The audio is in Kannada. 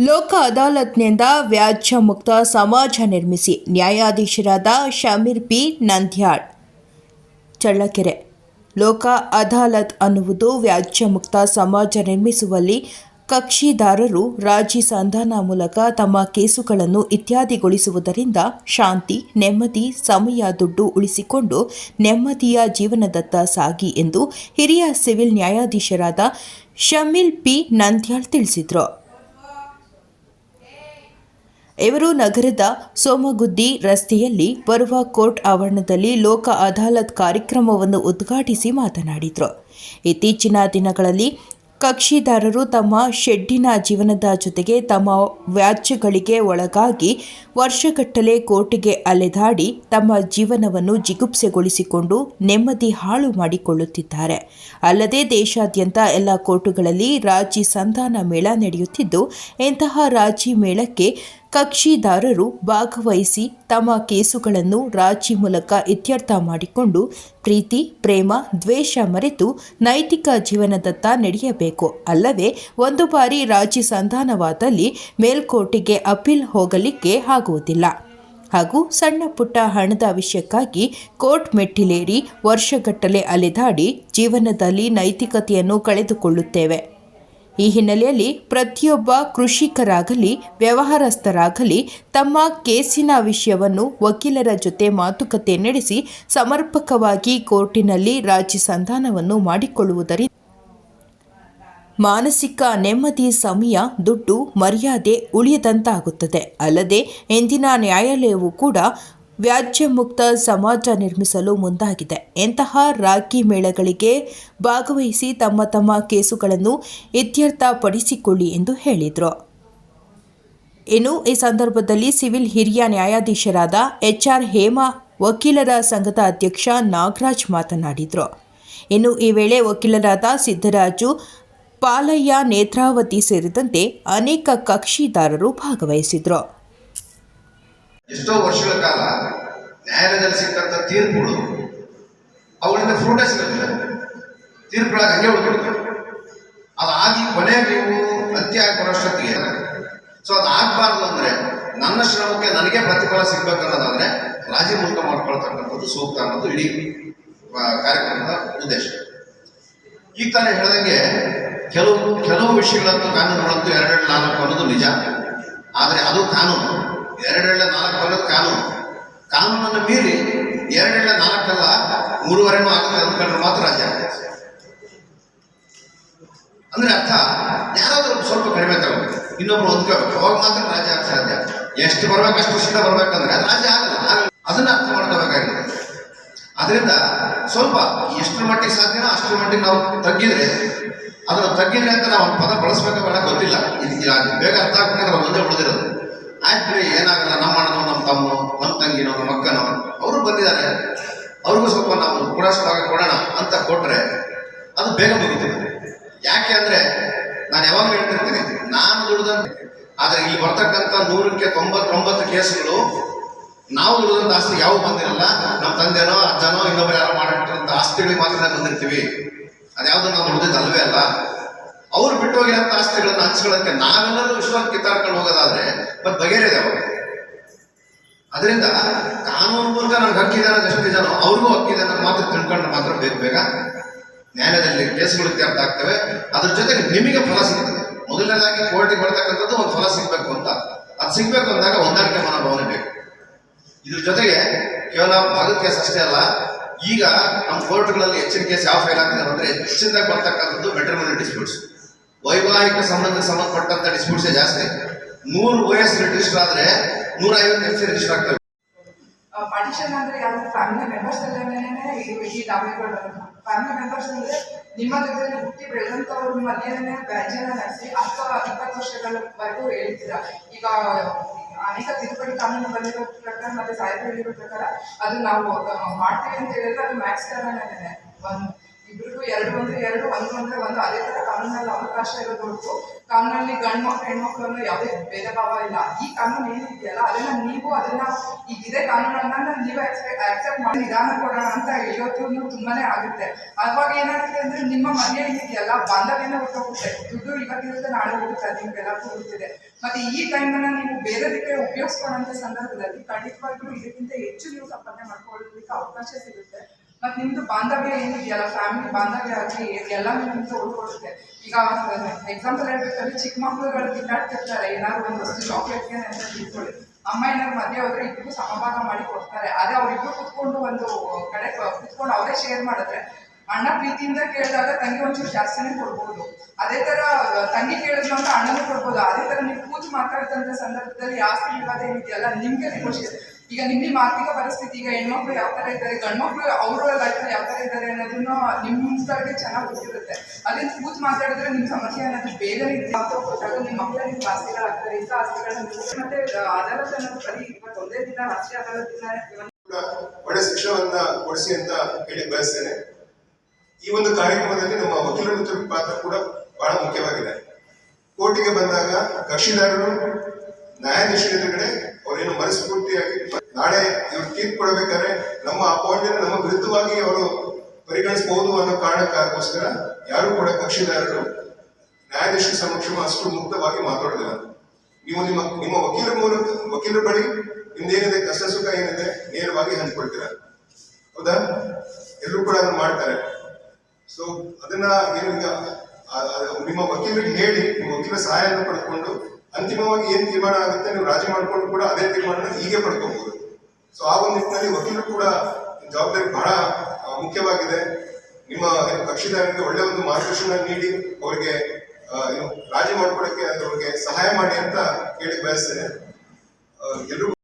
ಲೋಕ ಅದಾಲತ್ನಿಂದ ವ್ಯಾಜ್ಯ ಮುಕ್ತ ಸಮಾಜ ನಿರ್ಮಿಸಿ ನ್ಯಾಯಾಧೀಶರಾದ ಶಮೀರ್ ಪಿ. ನಂದ್ಯಾಳ್. ಚಳ್ಳಕೆರೆ. ಲೋಕ ಅದಾಲತ್ ಅನ್ನುವುದು ವ್ಯಾಜ್ಯ ಮುಕ್ತ ಸಮಾಜ ನಿರ್ಮಿಸುವಲ್ಲಿ ಕಕ್ಷಿದಾರರು ರಾಜಿ ಸಂಧಾನ ಮೂಲಕ ತಮ್ಮ ಕೇಸುಗಳನ್ನು ಇತ್ಯಾದಿಗೊಳಿಸುವುದರಿಂದ ಶಾಂತಿ, ನೆಮ್ಮದಿ, ಸಮಯ ದುಡ್ಡು ಉಳಿಸಿಕೊಂಡು ನೆಮ್ಮದಿಯ ಜೀವನದತ್ತ ಸಾಗಿ ಎಂದು ಹಿರಿಯ ಸಿವಿಲ್ ನ್ಯಾಯಾಧೀಶರಾದ ಶಮೀಲ್ ಪಿ. ನಂದ್ಯಾಳ್ ತಿಳಿಸಿದರು. ಇವರು ನಗರದ ಸೋಮಗುದ್ದಿ ರಸ್ತೆಯಲ್ಲಿ ಬರುವ ಕೋರ್ಟ್ ಆವರಣದಲ್ಲಿ ಲೋಕ ಅದಾಲತ್ ಕಾರ್ಯಕ್ರಮವನ್ನು ಉದ್ಘಾಟಿಸಿ ಮಾತನಾಡಿದರು. ಇತ್ತೀಚಿನ ದಿನಗಳಲ್ಲಿ ಕಕ್ಷಿದಾರರು ತಮ್ಮ ಶೆಡ್ಡಿನ ಜೀವನದ ಜೊತೆಗೆ ತಮ್ಮ ವ್ಯಾಜ್ಯಗಳಿಗೆ ಒಳಗಾಗಿ ವರ್ಷಗಟ್ಟಲೆ ಕೋರ್ಟಿಗೆ ಅಲೆದಾಡಿ ತಮ್ಮ ಜೀವನವನ್ನು ಜಿಗುಪ್ಸೆಗೊಳಿಸಿಕೊಂಡು ನೆಮ್ಮದಿ ಹಾಳು ಮಾಡಿಕೊಳ್ಳುತ್ತಿದ್ದಾರೆ. ಅಲ್ಲದೆ ದೇಶಾದ್ಯಂತ ಎಲ್ಲ ಕೋರ್ಟುಗಳಲ್ಲಿ ರಾಜಿ ಸಂಧಾನ ಮೇಳ ನಡೆಯುತ್ತಿದ್ದು, ಇಂತಹ ರಾಜಿ ಮೇಳಕ್ಕೆ ಕಕ್ಷಿದಾರರು ಭಾಗವಹಿಸಿ ತಮ್ಮ ಕೇಸುಗಳನ್ನು ರಾಜಿ ಮೂಲಕ ಇತ್ಯರ್ಥ ಮಾಡಿಕೊಂಡು ಪ್ರೀತಿ, ಪ್ರೇಮ, ದ್ವೇಷ ಮರೆತು ನೈತಿಕ ಜೀವನದತ್ತ ನಡೆಯಬೇಕು. ಅಲ್ಲದೆ, ಒಂದು ಬಾರಿ ರಾಜಿ ಸಂಧಾನವಾದಲ್ಲಿ ಮೇಲ್ಕೋಟೆಗೆ ಅಪೀಲ್ ಹೋಗಲಿಕ್ಕೆ ಆಗುವುದಿಲ್ಲ. ಹಾಗೂ ಸಣ್ಣ ಪುಟ್ಟ ಹಣದ ವಿಷಯಕ್ಕಾಗಿ ಕೋರ್ಟ್ ಮೆಟ್ಟಿಲೇರಿ ವರ್ಷಗಟ್ಟಲೆ ಅಲೆದಾಡಿ ಜೀವನದಲ್ಲಿ ನೈತಿಕತೆಯನ್ನು ಕಳೆದುಕೊಳ್ಳುತ್ತೇವೆ. ಈ ಹಿನ್ನೆಲೆಯಲ್ಲಿ ಪ್ರತಿಯೊಬ್ಬ ಕೃಷಿಕರಾಗಲಿ, ವ್ಯವಹಾರಸ್ಥರಾಗಲಿ ತಮ್ಮ ಕೇಸಿನ ವಿಷಯವನ್ನು ವಕೀಲರ ಜೊತೆ ಮಾತುಕತೆ ನಡೆಸಿ ಸಮರ್ಪಕವಾಗಿ ಕೋರ್ಟಿನಲ್ಲಿ ರಾಜಿ ಸಂಧಾನವನ್ನು ಮಾಡಿಕೊಳ್ಳುವುದರಿಂದ ಮಾನಸಿಕ ನೆಮ್ಮದಿ ಸಮಯ, ದುಡ್ಡು, ಮರ್ಯಾದೆ ಉಳಿಯದಂತಾಗುತ್ತದೆ. ಅಲ್ಲದೆ, ಎಂದಿನ ನ್ಯಾಯಾಲಯವು ಕೂಡ ವ್ಯಾಜ್ಯ ಮುಕ್ತ ಸಮಾಜ ನಿರ್ಮಿಸಲು ಮುಂದಾಗಿದೆ. ಎಂತಹ ರಾಗಿ ಮೇಳಗಳಿಗೆ ಭಾಗವಹಿಸಿ ತಮ್ಮ ತಮ್ಮ ಕೇಸುಗಳನ್ನು ಇತ್ಯರ್ಥಪಡಿಸಿಕೊಳ್ಳಿ ಎಂದು ಹೇಳಿದರು. ಇನ್ನು ಈ ಸಂದರ್ಭದಲ್ಲಿ ಸಿವಿಲ್ ಹಿರಿಯ ನ್ಯಾಯಾಧೀಶರಾದ ಎಚ್ ಆರ್ ಹೇಮಾ, ವಕೀಲರ ಸಂಘದ ಅಧ್ಯಕ್ಷ ನಾಗರಾಜ್ ಮಾತನಾಡಿದರು. ಇನ್ನು ಈ ವೇಳೆ ವಕೀಲರಾದ ಸಿದ್ದರಾಜು, ಪಾಲಯ್ಯ ನೇತ್ರಾವತಿ ಸೇರಿದಂತೆ ಅನೇಕ ಕಕ್ಷಿದಾರರು ಭಾಗವಹಿಸಿದರು. ಎಷ್ಟೋ ವರ್ಷಗಳ ಕಾಲ ನ್ಯಾಯಾಲಯದಲ್ಲಿ ಸಿಕ್ಕಂತ ತೀರ್ಪುಗಳು ಅವುಗಳಿಂದ ಫ್ರೂಟೇ ಸಿಗುತ್ತೆ ತೀರ್ಪುಗಳಾಗಿ ಹಂಗೆ ಉಳ್ಕೊಳ್ತವೆ. ಅದಾಗಿ ಕೊನೆಗೆ ನೀವು ಅಂತ್ಯ ಆಗಿ ಬರೋಷ್ಟೊತ್ತಿಗೆ ಸೊ ಅದು ಆಗಬಾರ್ದು ಅಂದರೆ ನನ್ನ ಶ್ರಮಕ್ಕೆ ನನಗೆ ಪ್ರತಿಫಲ ಸಿಗ್ಬೇಕನ್ನೋದಾದರೆ ರಾಜಿ ಮೂಲಕ ಮಾಡ್ಕೊಳ್ತಕ್ಕಂಥದ್ದು ಸೂಕ್ತ ಅನ್ನೋದು ಇಡೀ ಕಾರ್ಯಕ್ರಮದ ಉದ್ದೇಶ. ಈಗ ತಾನೇ ಹೇಳಿದಂಗೆ ಕೆಲವು ಕೆಲವು ವಿಷಯಗಳಂತೂ ಕಾನೂನುಗಳಂತೂ ಎರಡೆರಡು ನಾಲ್ಕು ಅನ್ನೋದು ನಿಜ. ಆದರೆ ಅದು ಕಾನೂನು. ಎರಡೆರಡು ನಾಲ್ಕು ಅನ್ನೋದು ಕಾನೂನು. ಕಾನೂನನ್ನು ಮೀರಿ ಎರಡಲ್ಲ ನಾಲ್ಕಲ್ಲ ಮೂರುವರೆನೂ ಆಗುತ್ತೆ ಅಂದ್ಕೊಂಡ್ರೆ ಮಾತ್ರ ರಾಜ್ಯ ಅಂದ್ರೆ ಅರ್ಥ, ಯಾರಾದ್ರೂ ಸ್ವಲ್ಪ ಕಡಿಮೆ ತಗೋಬೇಕು ಇನ್ನೊಬ್ರು ಹೊಂದ್ಕೋಬೇಕು ಅವಾಗ ಮಾತ್ರ ರಾಜ್ಯ ಆಗ ಸಾಧ್ಯ. ಎಷ್ಟು ಬರ್ಬೇಕು, ಅಷ್ಟು ಸಿದ್ಧ ಬರ್ಬೇಕಂದ್ರೆ ರಾಜ್ಯ ಆಗಲ್ಲ. ಅದನ್ನ ಅರ್ಥ ಮಾಡ್ಕೋಬೇಕಾಗಿದೆ ಅದರಿಂದ ಸ್ವಲ್ಪ ಎಷ್ಟು ಮಟ್ಟಿಗೆ ಸಾಧ್ಯನೋ ಅಷ್ಟರ ಮಟ್ಟಿಗೆ ನಾವು ತಗ್ಗಿದ್ರೆ, ಅದನ್ನು ತಗ್ಗಿದ್ರೆ ಅಂತ ನಾವು ಪದ ಬಳಸ್ಬೇಕು ಬೇಡ ಗೊತ್ತಿಲ್ಲ. ಇದು ಬೇಗ ಅರ್ಥ ಆಗ್ಬೇಕಂದ್ರೆ ಮುಂದೆ ಉಳಿದಿರೋದು. ಬಿಡಿ ಏನಾಗಲ್ಲ, ನಮ್ಮ ಅಣ್ಣನೋ, ನಮ್ಮ ತಮ್ಮನೋ, ನಮ್ಮ ತಂಗಿನೋ, ನಮ್ಮ ಅಕ್ಕನೋ, ಅವರು ಬಂದಿದ್ದಾರೆ. ಅವ್ರಿಗೂ ಸ್ವಲ್ಪ ನಾವು ಕೂಡ ಭಾಗ ಕೊಡೋಣ ಅಂತ ಕೊಟ್ಟರೆ ಅದು ಬೇಗ ಮುಗಿತದೆ ಯಾಕೆ ಅಂದರೆ ನಾನು ಯಾವಾಗ ಹೇಳ್ತಿರ್ತೀನಿ, ನಾನು ದುಡ್ದಂತೆ ಆದರೆ ಇಲ್ಲಿ ಬರ್ತಕ್ಕಂಥ ನೂರಕ್ಕೆ ತೊಂಬತ್ತೊಂಬತ್ತು ಕೇಸುಗಳು ನಾವು ದುಡಿದಂತ ಆಸ್ತಿ ಯಾವ ಬಂದಿರಲ್ಲ. ನಮ್ಮ ತಂದೆನೋ, ಅಜ್ಜನೋ, ಇನ್ನೊಬ್ರು ಯಾರೋ ಮಾಡಿಟ್ಟಿರೋಂಥ ಆಸ್ತಿಗಳಿಗೆ ಮಾತ್ರ ಬಂದಿರ್ತೀವಿ. ಅದ್ಯಾವುದು ನಾವು ದುಡ್ದಿದ್ದಲ್ವೇ ಅಲ್ಲ. ಅವ್ರು ಬಿಟ್ಟು ಹೋಗಿರೋಂಥ ಆಸ್ತಿಗಳನ್ನ ಹಂಚ್ಕೊಳ್ಳಕ್ಕೆ ನಾವೆಲ್ಲರೂ ವಿಶ್ವಾಸ ಕಿತ್ತಾಡ್ಕೊಂಡು ಹೋಗೋದಾದ್ರೆ ಮತ್ತೆ ಬಗೆಹರಿದೆ ಅವರು. ಅದರಿಂದ ಕಾನೂನು ಮೂಲಕ ನಮ್ಗೆ ಹಕ್ಕಿದಾನ ಎಷ್ಟು ಜನ ಅವ್ರಿಗೂ ಹಕ್ಕಿದೆ ಮಾತ್ರ ತಿಳ್ಕೊಂಡ್ರೆ ಮಾತ್ರ ಬೇಕು ಬೇಗ ನ್ಯಾಯಾಲಯದಲ್ಲಿ ಕೇಸ್ಗಳು ಇತ್ಯರ್ಥ ಆಗ್ತವೆ. ಅದ್ರ ಜೊತೆಗೆ ನಿಮಗೆ ಫಲ ಸಿಗ್ತದೆ. ಮೊದಲನೇದಾಗಿ ಕೋರ್ಟಿಗೆ ಬರ್ತಕ್ಕಂಥದ್ದು ಒಂದು ಫಲ ಸಿಗ್ಬೇಕು ಅಂತ. ಅದು ಸಿಗ್ಬೇಕು ಅಂದಾಗ ಹೊಂದಾಣಿಕೆ ಮನೋಭಾವನೆ ಬೇಕು. ಇದ್ರ ಜೊತೆಗೆ ಕೇವಲ ಭಾಗದ ಕೇಸ್ ಅಷ್ಟೇ ಅಲ್ಲ, ಈಗ ನಮ್ಮ ಕೋರ್ಟ್ಗಳಲ್ಲಿ ಹೆಚ್ಚಿನ ಕೇಸ್ ಯಾವ ಫೈಲ್ ಆಗ್ತದೆ ಅಂದ್ರೆ ಹೆಚ್ಚಿನದಾಗಿ ಬರ್ತಕ್ಕಂಥದ್ದು ಮೆಟ್ರಿಮೋನಿಯಲ್ ಡಿಸ್ಪ್ಯೂಟ್ಸ್. ವೈವಾಹಿಕ ಸಂಬಂಧಕ್ಕೆ ಸಂಬಂಧಪಟ್ಟಂತ ಡಿಸ್ಪ್ಯೂಟ್ಸೇ ಜಾಸ್ತಿ. ನೂರು ಎಸ್ ರಿಜಿಸ್ಟರ್ ಆದ್ರೆ ನೂರ ಐವತ್ತು ಎಫ್ ಸಿ ರಿಜಿಸ್ಟರ್ ಆಗ್ತವೆ ಫ್ಯಾಮಿಲಿ ಮೆಂಬರ್ಸ್ ಫ್ಯಾಮಿಲಿ ಮೆಂಬರ್ಸ್ ಅಂದ್ರೆ ನಿಮ್ಮ ಜೊತೆ ಹುಟ್ಟಿ ಬೆಳೆದಂತವ್ರ ಮಧ್ಯೆ ವ್ಯಾಜ್ಯನ ನಡೆಸಿ ಅಥವಾ ಇಪ್ಪತ್ತು ವರ್ಷಗಳವರೆಗೂ ಹೇಳ್ತೀರಾ. ಈಗ ಅನೇಕ ಬಂದಿರೋ ಪ್ರಕಾರ ಮತ್ತೆ ಪ್ರಕಾರ ಅದು ನಾವು ಮಾಡ್ತೀವಿ ಅಂತ ಹೇಳಿದ್ರೆ ಅದು ಮ್ಯಾಕ್ಸ್ ಕಾರಣ ಒಂದು, ಇಬ್ರಿಗೂ ಎರಡು ಅಂದ್ರೆ ಎರಡು, ಒಂದು ಅಂದ್ರೆ ಒಂದು, ಅದೇ ಕಾನೂನಲ್ಲಿ ಅವಕಾಶ ಇರೋದು ಕಾನೂನಲ್ಲಿ ಗಂಡು ಮಕ್ಕಳು ಹೆಣ್ಮಕ್ಳು ಯಾವುದೇ ಭೇದ ಭಾವ ಇಲ್ಲ. ಈ ಕಾನೂನು ಏನಿದೆಯಲ್ಲ, ಅದನ್ನ ನೀವು ಅದನ್ನ ಈಗ ಇದೇ ಕಾನೂನನ್ನ ನೀವು ಆಕ್ಸೆಪ್ಟ್ ಮಾಡಿ ನಿಧಾನ ಕೊಡೋಣ ಅಂತ ಹೇಳೋದು ತುಂಬಾನೇ ಆಗುತ್ತೆ. ಅವಾಗ ಏನಾಗುತ್ತೆ ಅಂದ್ರೆ ನಿಮ್ಮ ಮನೆ ಇದೆಯಲ್ಲ, ಬಾಂಧವ್ಯನ ಹೊರಟೋಗುತ್ತೆ. ದುಡ್ಡು ಇವತ್ತಿರುತ್ತೆ, ನಾಳೆ ಹೋಗುತ್ತೆ, ನಿಮ್ಗೆಲ್ಲ ಹೋಗುತ್ತಿದೆ ಮತ್ತೆ ಈ ಟೈಮನ್ನ ನೀವು ಬೇರೆದಕ್ಕೆ ಉಪಯೋಗಿಸ್ಕೊಳ್ಳೋಂಥ ಸಂದರ್ಭದಲ್ಲಿ ಖಂಡಿತವಾಗ್ಲೂ ಇದಕ್ಕಿಂತ ಹೆಚ್ಚು ನೀವು ಸಂಪಾದನೆ ಮಾಡ್ಕೊಳ್ಳೋದಕ್ಕೆ ಅವಕಾಶ ಸಿಗುತ್ತೆ. ಮತ್ತೆ ನಿಮ್ದು ಬಾಂಧವ್ಯ ಏನಿದೆಯಲ್ಲ ಫ್ಯಾಮಿಲಿ ಬಾಂಧವ್ಯ ಆಗಲಿ ಎಲ್ಲ ನಿಮ್ದು ಉಳ್ಕೊಡುತ್ತೆ. ಈಗ ಎಕ್ಸಾಂಪಲ್ ಹೇಳ್ಬೇಕಂದ್ರೆ ಚಿಕ್ಕ ಮಕ್ಕಳುಗಳು ತಿಂದಾಡ್ತಿರ್ತಾರೆ, ಏನಾದ್ರು ಒಂದು ವಸ್ತು ಚಾಕ್ಲೇಟ್ಗೆ ಅಂತ ತಿಳ್ಕೊಳ್ಳಿ. ಅಮ್ಮ ಏನಾದ್ರು ಮದುವೆ ಹೋದ್ರೆ ಇಬ್ಬರು ಸಮಭಾಗ ಮಾಡಿ ಕೊಡ್ತಾರೆ. ಅದೇ ಅವ್ರಿಬ್ರು ಕುತ್ಕೊಂಡು ಒಂದು ಕಡೆ, ಕುತ್ಕೊಂಡು ಅವರೇ ಶೇರ್ ಮಾಡಿದ್ರೆ, ಅಣ್ಣ ಪ್ರೀತಿಯಿಂದ ಕೇಳಿದಾಗ ತಂಗಿ ಒಂಚೂರು ಜಾಸ್ತಿನೇ ಕೊಡ್ಬೋದು. ಅದೇ ತರ, ತಂಗಿ ಕೇಳಿದ್ರು ಅಂತ ಅಣ್ಣನೂ ಕೊಡ್ಬೋದು. ಅದೇ ತರ ನೀವು ಕೂತು ಮಾತಾಡ್ತಂತ ಸಂದರ್ಭದಲ್ಲಿ ಆಸ್ತಿ ವಿವಾದ ಏನಿದೆಯಲ್ಲ, ನಿಮ್ಗೆ ನೆಗೋಷಿಯೇಟ್ ಈಗ ನಿಮ್ಮ ಆರ್ಥಿಕ ಪರಿಸ್ಥಿತಿ ಈಗ ಹೆಣ್ಮಕ್ಳು ಯಾವ ತರ ಇದ್ದಾರೆ, ಗಂಡ್ಮಕ್ಳು ಅವರ ಲೈಫ್ ಯಾವ ತರ ಇದ್ದಾರೆ ಅನ್ನೋದನ್ನ ನಿಮ್ಗೆ ಚೆನ್ನಾಗಿ ಗೊತ್ತಿರುತ್ತೆ. ಅದನ್ನ ಕೂತ್ ಮಾತಾಡಿದ್ರೆ ನಿಮ್ಮ ಸಮಸ್ಯೆ ಅನ್ನೋದು ಬೇಗನೆ ಗೊತ್ತಾಗ ನಿಮ್ಮ ಮಕ್ಕಳ ನಿಮ್ಗೆ ಆಸ್ತಿಗಳಾಗ್ತಾರೆ, ಇಂಥ ಆಸ್ತಿಗಳನ್ನ ಮತ್ತೆ ಅದಾಲತ್ ಅನ್ನೋದು ಬರೀ ಇವತ್ತು ಒಂದೇ ದಿನ, ರಾಷ್ಟ್ರೀಯ ಅದಾಲತ್ ಒಳ್ಳೆ ಶಿಕ್ಷಣವನ್ನ ಕೊಡಿಸಿ ಅಂತ ಹೇಳಿ ಬಯಸ್ತೇನೆ. ಈ ಒಂದು ಕಾರ್ಯಕ್ರಮದಲ್ಲಿ ನಮ್ಮ ವಕೀಲರ ಮಿತ್ರರ ಪಾತ್ರ ಕೂಡ ಬಹಳ ಮುಖ್ಯವಾಗಿದೆ. ಕೋರ್ಟಿಗೆ ಬಂದಾಗ ಕಕ್ಷಿದಾರರು ನ್ಯಾಯಾಧೀಶರ ಎದುರುಗಡೆ ಅವರೇನು ಮನಸ್ಫೂರ್ತಿಯಾಗಿ ನಾಳೆ ಇವರು ತೀರ್ಪು ಕೊಡಬೇಕಾದ್ರೆ ನಮ್ಮ ಅಪಾಯಿಂಟ್ ನಮ್ಮ ವಿರುದ್ಧವಾಗಿ ಅವರು ಪರಿಗಣಿಸಬಹುದು ಅನ್ನೋ ಕಾರಣಕ್ಕಾಗೋಸ್ಕರ ಯಾರು ಕೂಡ ಕಕ್ಷಿದಾರರು ನ್ಯಾಯಾಧೀಶರ ಸಮಕ್ಷ ಅಷ್ಟು ಮುಕ್ತವಾಗಿ ಮಾತಾಡೋದಿಲ್ಲ. ನೀವು ನಿಮ್ಮ ನಿಮ್ಮ ವಕೀಲರ ಮೂಲಕ, ವಕೀಲರ ಬಳಿ ನಿಮ್ದೇನಿದೆ ಕಷ್ಟ ಸುಖ ಏನಿದೆ, ನೇರವಾಗಿ ಹಂಚ್ಕೊಳ್ತೀರ? ಹೌದಾ? ಎಲ್ಲರೂ ಕೂಡ ಅದನ್ನ ಮಾಡ್ತಾರೆ. ಸೊ ಅದನ್ನ ಏನು ನಿಮ್ಮ ವಕೀಲರಿಗೆ ಹೇಳಿ, ನಿಮ್ಮ ವಕೀಲ ಸಹಾಯವನ್ನು ಪಡ್ಕೊಂಡು ಅಂತಿಮವಾಗಿ ಏನ್ ತೀರ್ಮಾನ ಆಗುತ್ತೆ, ನೀವು ರಾಜಿ ಮಾಡಿಕೊಂಡು ಕೂಡ ಅದೇ ತೀರ್ಮಾನ ಹೀಗೆ ಪಡ್ಕೋಬಹುದು. ಸೊ ಆ ಒಂದು ನಿಟ್ಟಿನಲ್ಲಿ ವಕೀಲರು ಕೂಡ ಜವಾಬ್ದಾರಿ ಬಹಳ ಮುಖ್ಯವಾಗಿದೆ. ನಿಮ್ಮ ಕಕ್ಷಿದಾರರಿಗೆ ಒಳ್ಳೆ ಒಂದು ಮಾರ್ಗದರ್ಶನ ನೀಡಿ, ಅವರಿಗೆ ರಾಜಿ ಮಾಡ್ಕೊಡಕ್ಕೆ ಅವ್ರಿಗೆ ಸಹಾಯ ಮಾಡಿ ಅಂತ ಹೇಳಿ ಬಯಸ್ತೇನೆ. ಎಲ್ಲರೂ